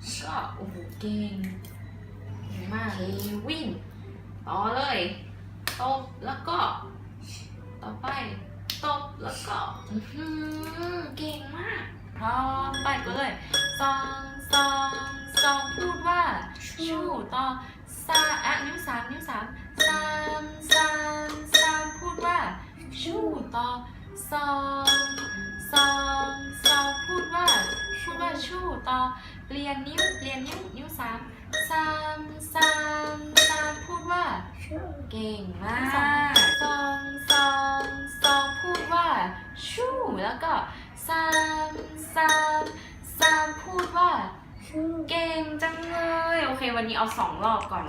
เก่งเก่งมากเควินต่อเลยตบแล้วก็ ต่อไปตบแล้วก็เก่งมาก พร้อมไปก็เลยสองสองสองพูดว่าชูต่อสาอะนิ้วสามนิ้วสามสามสามสามพูดว่าชูต่อสองสองสองพูดว่าพูดว่าชูต่อ เปลี่ยนนิ้วเปลี่ยนนิ้วนิ้วสามสามสามสามพูดว่า เก่งมากสองสองสองพูดว่า ชูแล้วก็สามสามสามพูดว่า เก่งจังเลย โอเค วันนี้เอาสองรอบก่อน